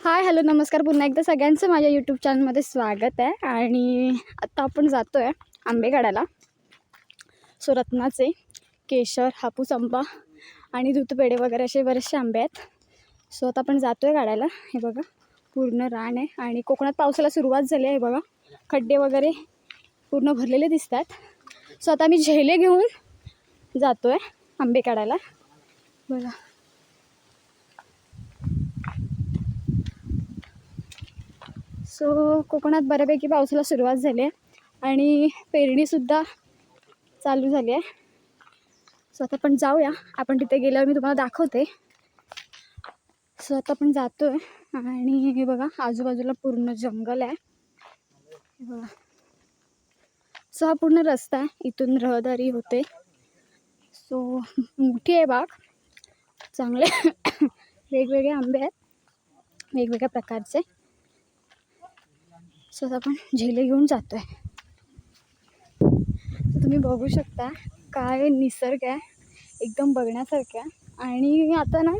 Hi hello नमस्कार. पुन्हा एकदा सगळ्यांचं माझ्या यूट्यूब चॅनलमध्ये स्वागत आहे. आणि आत्ता आपण जातो आहे आंबे काढायला सो रत्नाचे केशर हापूस आंबा आणि धुतपेडे वगैरे असे बरेचसे आंबे आहेत. सो आता आपण जातो आहे काढायला हे बघा पूर्ण रान आहे. आणि कोकणात पावसाला सुरुवात झाली आहे बघा. खड्डे वगैरे पूर्ण भरलेले दिसतात. सो आता मी झेले घेऊन जातो आहे आंबे काढायला बघा. सो कोकणात बऱ्यापैकी पावसाला सुरुवात झाली आहे. आणि पेरणीसुद्धा चालू झाली आहे. सो आता आपण जाऊया. आपण तिथे गेल्यावर मी तुम्हाला दाखवते. सो आता आपण जातो आहे आणि हे बघा आजूबाजूला पूर्ण जंगल आहे. बघा. सो हा पूर्ण रस्ता आहे. इथून रहदारी होते. सो मोठी आहे बाग. चांगले वेगवेगळे आंबे आहेत. वेगवेगळ्या प्रकारचे. सो आपण झेले घेऊन जातो आहे तुम्ही बघू शकता काय निसर्ग आहे एकदम बघण्यासारखं आहे. आणि आता ना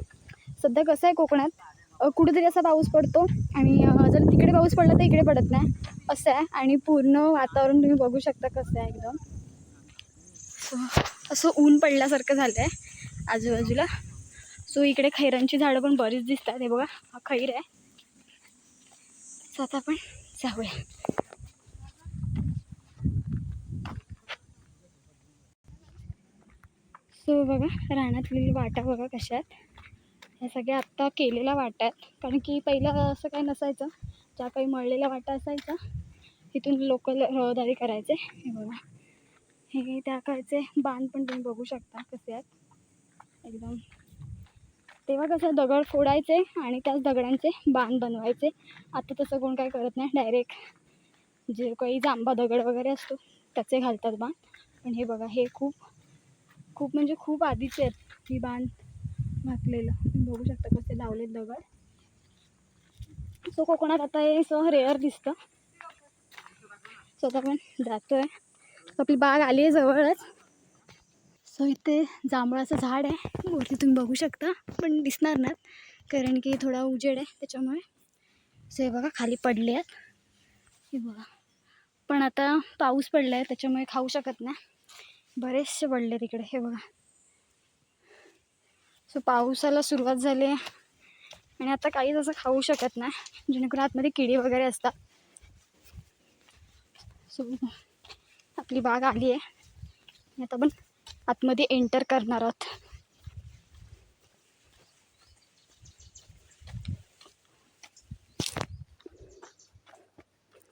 सध्या कसं आहे कोकणात कुठेतरी असा पाऊस पडतो आणि जर तिकडे पाऊस पडला तर इकडे पडत नाही. असं आहे. आणि पूर्ण वातावरण तुम्ही बघू शकता कसं आहे एकदम. सो असं ऊन पडल्यासारखं झालं आहे आजूबाजूला. सो इकडे खैरांची झाडं पण बरीच दिसतात. हे बघा हा खैर आहे. आता आपण जाऊया. सो बघा रानातली वाटा बघा कशा आहेत. ह्या सगळ्या आत्ता केलेल्या वाटा आहेत. कारण की पहिलं असं काही नसायचं. ज्या काही मळलेल्या वाटा असायचा तिथून लोक रहदारी करायचे. हे बघा. हे त्या काळचे बांध पण तुम्ही बघू शकता कसे आहेत. एकदम तेव्हा कसं दगड फोडायचे आणि त्याच दगडांचे बांध बनवायचे. आता तसं कोण काय करत नाही. डायरेक्ट जे काही जांबा दगड वगैरे असतो त्याचे घालतात बांध पण हे बघा हे खूप खूप म्हणजे खूप आधीचे आहेत. ही बांध घातलेलं. तुम्ही बघू शकता कसे लावलेत दगड. सो कोकणात आता हे सह रेअर दिसतं. सो आता आपण जातो आहे आपली बाग आली आहे जवळच. सो इथे जांभळाचं झाड आहे. वरती तुम्ही बघू शकता पण दिसणार नाहीत कारण की थोडा उजेड आहे त्याच्यामुळे. सो हे बघा खाली पडले आहेत. हे बघा. पण आता पाऊस पडला आहे त्याच्यामुळे खाऊ शकत नाही. बरेचसे पडले तिकडे हे बघा. सो पावसाला सुरुवात झाली आहे. आणि आता काहीच असं खाऊ शकत नाही जेणेकरून आतमध्ये किडी वगैरे असतात. सो आपली बाग आली आहे. आता पण आतमध्ये एंटर करणार आहोत.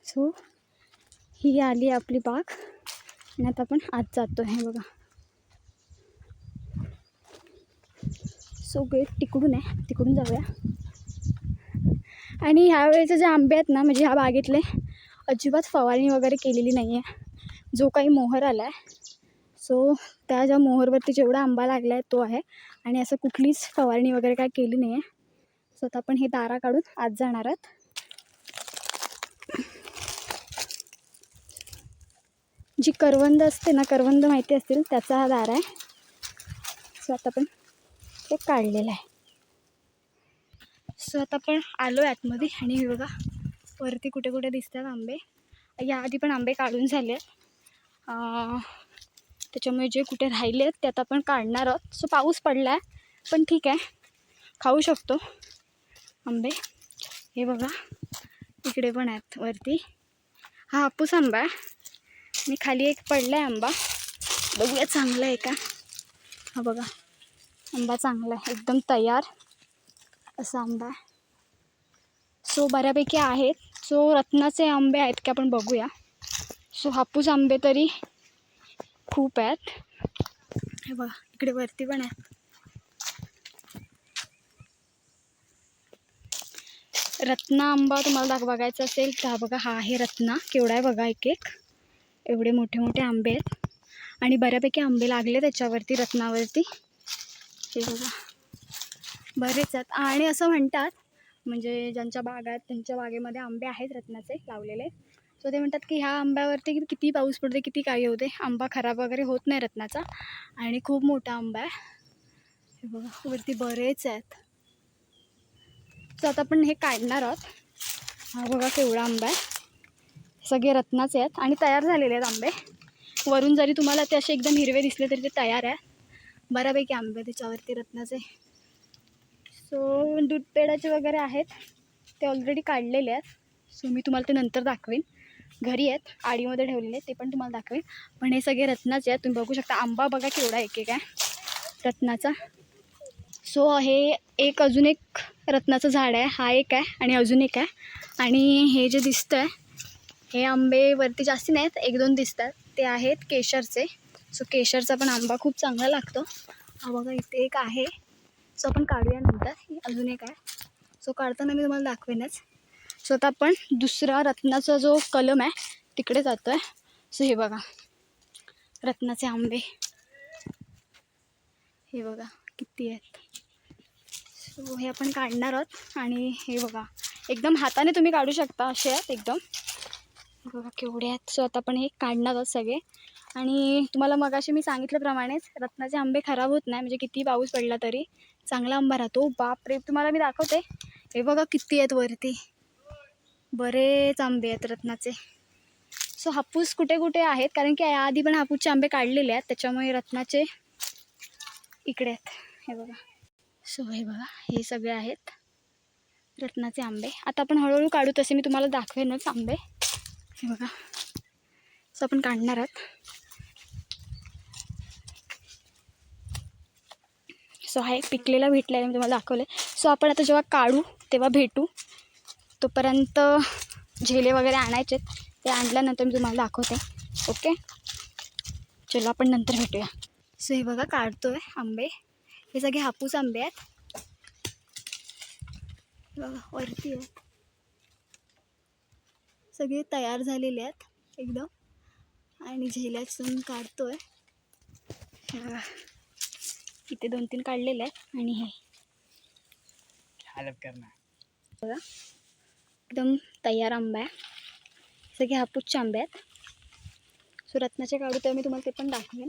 सो ही आली आपली बाग. आणि आता आपण आत जातो आहे बघा. सो गेट तिकडून आहे. तिकडून जाऊया. आणि ह्या वेळेचे जे आंबे आहेत ना म्हणजे ह्या बागेतले अजिबात फवारणी वगैरे केलेली नाही आहे जो काही मोहर आला आहे सो त्या ज्या मोहरवरती जेवढा आंबा लागला आहे तो आहे. आणि असं कुठलीच फवारणी वगैरे काय केली नाही आहे सो आता आपण हे दारा काढून आत जाणार आहात. जी करवंद असते ना करवंद माहिती असतील त्याचा हा दारा आहे. सो आता आपण ते काढलेलं आहे. सो आता आपण आलो आहे आतमध्ये आणि हे बघा वरती कुठे कुठे दिसतात आंबे. याआधी पण आंबे काढून झाले आहेत त्याच्यामुळे जे कुठे राहिले आहेत ते आता आपण काढणार आहोत. सो पाऊस पडला आहे पण ठीक आहे. खाऊ शकतो. आंबे. हे बघा. इकडे पण आहेत वरती. हा हापूस आंबा आहे. आणि खाली एक पडला आहे आंबा. बघूया चांगला आहे का? हा बघा. आंबा चांगला आहे. एकदम तयार असा आंबा आहे. सो बऱ्यापैकी आहेत. सो रत्नाचे आंबे आहेत की आपण बघूया. सो हापूस आंबे तरी खूप आहेत. हे बघा इकडे वरती पण आहेत. रत्ना आंबा तुम्हाला दाख बघायचा असेल तर हा बघा हा आहे रत्ना. केवढा आहे बघा एक एक. एवढे मोठे मोठे आंबे आहेत. आणि बऱ्यापैकी आंबे लागले त्याच्यावरती रत्नावरती. हे बघा. बरेच आहेत. आणि असं म्हणतात म्हणजे ज्यांच्या बागा आहेत त्यांच्या बागेमध्ये आंबे आहेत रत्नाचे लावलेले. सो ते म्हणतात की ह्या आंब्यावरती किती पाऊस पडते किती काही होते आंबा खराब वगैरे होत नाही रत्नाचा. आणि खूप मोठा आंबा आहे. हे बघा वरती बरेच आहेत. सो आता आपण हे काढणार आहोत. हा बघा केवढा आंबा आहे. सगळे रत्नाचे आहेत आणि तयार झालेले आहेत आंबे. वरून जरी तुम्हाला ते असे एकदम हिरवे दिसले तरी ते तयार आहे. बऱ्यापैकी आंबे त्याच्यावरती रत्नाचे. सो दूधपेढाचे वगैरे आहेत. ते ऑलरेडी काढलेले आहेत. सो मी तुम्हाला ते नंतर दाखवेन. घरी आहेत आडीमध्ये ठेवलेले ते पण तुम्हाला दाखवेन. पण हे सगळे रत्नाचे आहेत तुम्ही बघू शकता आंबा बघा केवढा एक एक आहे रत्नाचा. सो हे एक अजून एक रत्नाचं झाड आहे हा एक आहे आणि अजून एक आहे. आणि हे जे दिसतं आहे हे आंबे वरती जास्ती नाहीत एक दोन दिसतात. ते आहेत केशरचे. सो केशरचा पण आंबा खूप चांगला लागतो. हा बघा इथे एक आहे. सो आपण काढूया नंतर. अजून एक आहे. सो काढताना मी तुम्हाला दाखवेनच. सो आता आपण दुसरा रत्नाचा जो कलम आहे तिकडे जातो आहे सो हे बघा. रत्नाचे आंबे. हे बघा किती आहेत. सो हे आपण काढणार आहोत. आणि हे बघा एकदम हाताने तुम्ही काढू शकता असे आहेत एकदम. बघा केवढे आहेत. सो आता आपण हे काढणार आहोत सगळे. आणि तुम्हाला मगाशी मी सांगितल्याप्रमाणेच रत्नाचे आंबे खराब होत नाही. म्हणजे किती पाऊस पडला तरी. चांगला आंबा राहतो. बापरे तुम्हाला मी दाखवते. हे बघा किती आहेत वरती. बरेच आंबे आहेत रत्नाचे. सो हापूस कुठे कुठे आहेत? कारण की याआधी पण हापूसचे आंबे काढलेले आहेत त्याच्यामुळे रत्नाचे इकडे आहेत. हे बघा. सो हे बघा. हे सगळे आहेत रत्नाचे आंबे. आता आपण हळूहळू काढू तसे मी तुम्हाला दाखवेनच आंबे. हे बघा. सो आपण काढणार आहोत. सो हा एक पिकलेला भेटलेला मी तुम्हाला दाखवले सो आपण आता जेव्हा काढू तेव्हा भेटू. तोपर्यंत झेले वगैरे आणायचे ते आणल्यानंतर मी तुम्हाला दाखवते. ओके? चलो आपण नंतर भेटूया. सो हे बघा काढतो आहे आंबे. हे सगळे हापूस आंबे आहेत. बघा वरती आहेत. सगळे तयार झालेले आहेत एकदम. आणि झेल्यातून काढतो आहे इथे दोन तीन काढलेले आहेत. आणि हे. बघा. एकदम तयार आंबा आहे. सगळे हापूसचे आंबे आहेत सो रत्नाचे काढू तेव्हा मी तुम्हाला ते पण दाखवेन.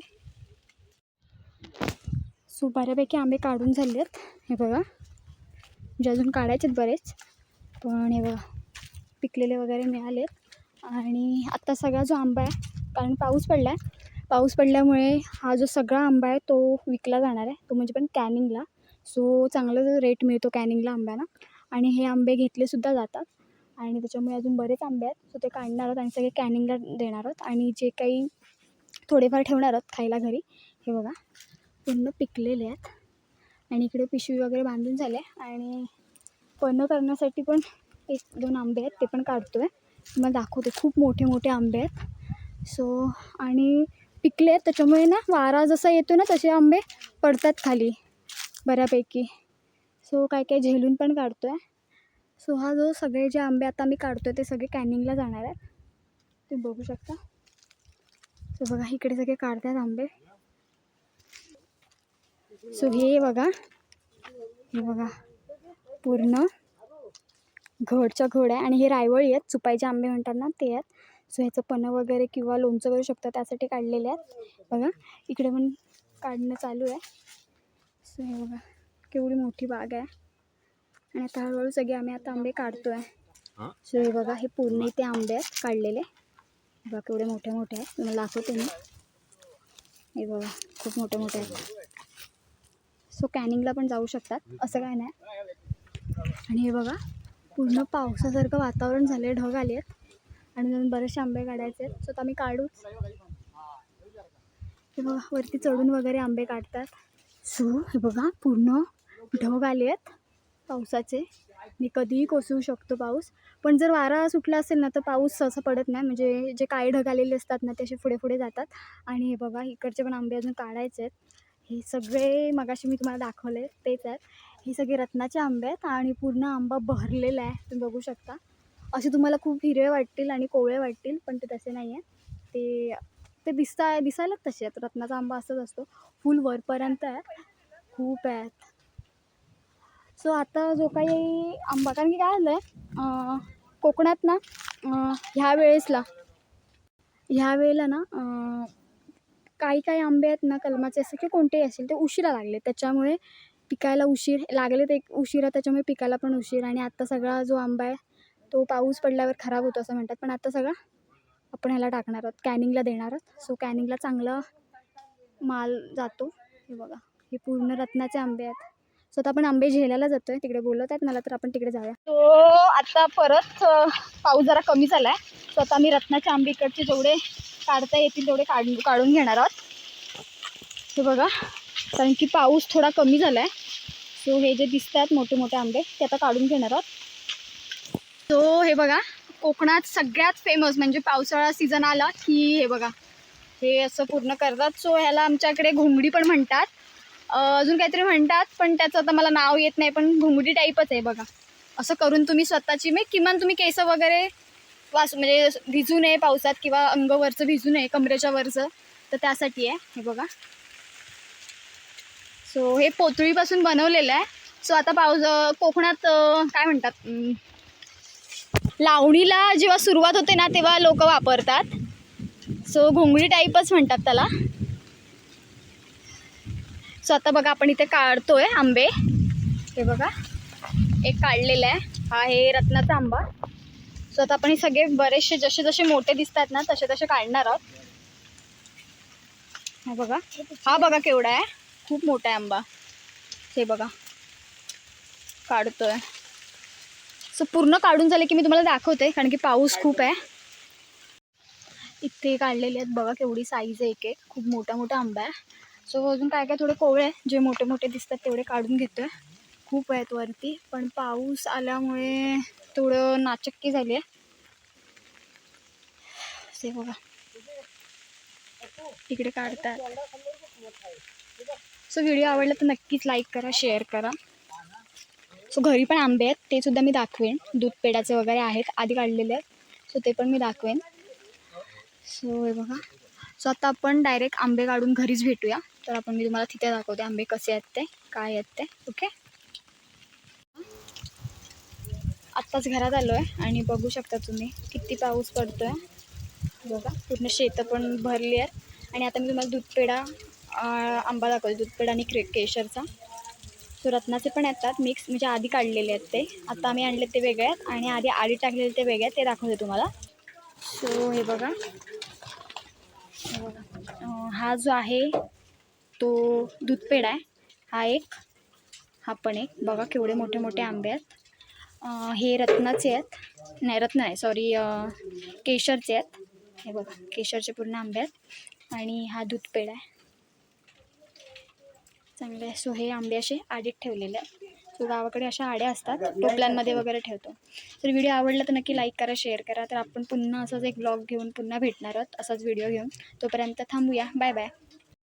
सो बऱ्यापैकी आंबे काढून झाले आहेत हे बघा. म्हणजे अजून काढायचे आहेत बरेच. पण हे बघा. पिकलेले वगैरे मिळालेत. आणि आत्ता सगळा जो आंबा आहे कारण पाऊस पडला आहे पाऊस पडल्यामुळे हा जो सगळा आंबा आहे तो विकला जाणार आहे. तो म्हणजे पण कॅनिंगला. सो चांगला रेट मिळतो कॅनिंगला आंब्यांना. आणि हे आंबे घेतलेसुद्धा जातात. आणि त्याच्यामुळे अजून बरेच आंबे आहेत. सो ते काढणार आहोत आणि सगळे कॅनिंगला देणार आहोत. आणि जे काही थोडेफार ठेवणार आहोत खायला घरी हे बघा. पूर्ण पिकलेले आहेत. आणि इकडे पिशवी वगैरे बांधून झाले आणि पन्ह करण्यासाठी पण एक दोन आंबे आहेत. ते पण काढतो आहे तुम्हाला दाखवते. खूप मोठे मोठे आंबे आहेत. सो आणि पिकले आहेत. त्याच्यामुळे ना वारा जसा येतो ना तसे आंबे पडतात खाली. बऱ्यापैकी. सो काय काय झेलून पण काढतो आहे सो हा जो सगळे जे आंबे आता मी काढतो ते सगळे कॅनिंगला जाणार आहेत. ते बघू शकता. सो बघा इकडे सगळे काढतात आंबे. सो हे बघा हे बघा पूर्ण घडच्या घड आहे आणि हे रायवळी आहेत. चुपायचे आंबे म्हणतात ना ते आहेत. सो ह्याचं पन्ह वगैरे किंवा लोणचं करू शकतं त्यासाठी काढलेले आहेत. बघा इकडे पण काढणं चालू आहे. सो हे बघा केवढी मोठी बाग आहे. आणि आता हळूहळू सगळे आम्ही आता आंबे काढतो आहे सो हे बघा हे पूर्ण इथे आंबे आहेत काढलेले. बघा केवढे मोठे मोठे आहेत. तुम्हाला दाखवते मी. हे बघा खूप मोठे मोठे आहेत. सो कॅनिंगला पण जाऊ शकतात असं काय नाही. आणि हे बघा पूर्ण पावसासारखं वातावरण झालं आहे ढग आले आहेत आणि नंतर बरेचसे आंबे काढायचे आहेत. सो आता आम्ही काढूच. हे बघा वरती चढून वगैरे आंबे काढतात. सो हे बघा पूर्ण ढग आले आहेत पावसाचे. मी कधीही कोसळू शकतो पाऊस. पण जर वारा सुटला असेल ना तर पाऊस असं पडत नाही. म्हणजे जे काळे ढग आलेले असतात ना ते असे पुढे पुढे जातात. आणि हे बघा इकडचे पण आंबे अजून काढायचे आहेत. हे सगळे मगाशी मी तुम्हाला दाखवले तेच आहेत. हे सगळे रत्नाचे आंबे आहेत आणि पूर्ण आंबा बहरलेला आहे. तुम्ही बघू शकता. असे तुम्हाला खूप हिरवे वाटतील आणि कोवळे वाटतील पण ते तसे नाही आहे ते ते दिसता दिसायलाच तसे आहेत. रत्नाचा आंबा असंच असतो. फुल वरपर्यंत आहे. खूप आहेत. सो आता जो काही आंबा कारण की काय झालं आहे कोकणात ना ह्या वेळेसला ह्या वेळेला ना काही काही आंबे आहेत ना कलमाचे असे की कोणतेही असेल ते उशिरा लागले. त्याच्यामुळे पिकायला उशीर लागले ते उशिरा त्याच्यामुळे पिकायला पण उशीर. आणि आत्ता सगळा जो आंबा आहे तो पाऊस पडल्यावर खराब होतो असं म्हणतात. पण आता सगळा आपण ह्याला टाकणार आहोत कॅनिंगला देणार आहोत. सो कॅनिंगला चांगला माल जातो. हे बघा हे पूर्ण रत्नाचे आंबे आहेत. सो आता आपण आंबे झेलायला जातो आहे तिकडे बोलत आहेत मला तर आपण तिकडे जाऊया. तो आता परत पाऊस जरा कमी झाला आहे सो आता आम्ही रत्नाच्या आंबेकडचे जेवढे काढता येतील तेवढे काढून काढून घेणार आहोत. हे बघा कारण की पाऊस थोडा कमी झाला आहे सो हे जे दिसतात मोठे मोठे आंबे ते आता काढून घेणार आहोत. सो हे बघा कोकणात सगळ्यात फेमस म्हणजे पावसाळा सीझन आला की हे बघा. हे असं पूर्ण करतात. सो ह्याला आमच्याकडे घोंगडी पण म्हणतात. अजून काहीतरी म्हणतात पण त्याचं आता मला नाव येत नाही पण घोंगडी टाईपच आहे बघा. असं करून तुम्ही स्वतःची म्हणजे किमान तुम्ही केस वगैरे वास म्हणजे भिजू नये पावसात किंवा अंगवरचं भिजू नये कमरेच्या वरचं तर त्यासाठी आहे हे बघा. सो हे पोतळीपासून बनवलेलं आहे. सो आता पाऊस कोकणात काय म्हणतात लावणीला जेव्हा सुरुवात होते ना तेव्हा लोक वापरतात. सो घोंगडी टाईपच म्हणतात त्याला. सो आता बघा आपण इथे काढतोय आंबे. हे बघा एक काढलेला आहे. हा हे रत्नाचा आंबा. सो आता आपण हे सगळे बरेचसे जसे जसे मोठे दिसतात ना तसे तसे काढणार आहोत. हा बघा हा बघा केवढा आहे. खूप मोठा आहे आंबा. हे बघा काढतोय. सो पूर्ण काढून झाले की मी तुम्हाला दाखवते कारण की पाऊस खूप आहे. इथे काढलेले आहेत. बघा केवढी साईज आहे एक एक. खूप मोठा मोठा आंबा आहे. सो अजून काय काय थोडे कोवळे जे मोठे मोठे दिसतात तेवढे काढून घेतोय. खूप आहेत वरती पण पाऊस आल्यामुळे थोडं नाचक्की झाली आहे. ते बघा. इकडे काढतात. सो व्हिडिओ आवडला तर नक्कीच लाईक करा शेअर करा. सो घरी पण आंबे आहेत ते सुद्धा मी दाखवेन. दूध पेड्याचे वगैरे आहेत आधी काढलेले आहेत. सो ते पण मी दाखवेन. सो हे बघा. सो आता आपण डायरेक्ट आंबे काढून घरीच भेटूया. तर आपण मी तुम्हाला तिथे दाखवते आंबे कसे आहेत ते काय आहेत ते ओके? आत्ताच घरात आलो आहे आणि बघू शकता तुम्ही किती पाऊस पडतो आहे बघा पूर्ण शेतं पण भरली आहेत. आणि आता मी तुम्हाला दूधपेढा आंबा दाखवते. दूधपेढा आणि क्रे केशरचा. सो रत्नाचे पण येतात. मिक्स म्हणजे आधी काढलेले आहेत ते. आता आम्ही आणले ते वेगळे आहेत. आणि आधी आधी टाकलेले ते वेगळे आहेत. ते दाखवते तुम्हाला. सो हे बघा. हा जो आहे तो दूधपेढा आहे. हा एक हा पण एक. बघा केवढे मोठे मोठे आंबे आहेत. हे रत्नाचे आहेत. नाही रत्न आहे सॉरी केशरचे आहेत. हे बघा केशरचे पूर्ण आंबे आहेत. आणि हा दूधपेडा आहे. चांगले आहे. सो हे आंबे असे आडीत ठेवलेले आहेत. गावाकडे अशा आड्या असतात. टोपल्यांमध्ये वगैरे ठेवतो. तर व्हिडिओ आवडला तर नक्की लाईक करा शेअर करा. तर आपण पुन्हा असाच एक ब्लॉग घेऊन पुन्हा भेटणार आहोत. असाच व्हिडिओ घेऊन. तोपर्यंत थांबूया. Bye bye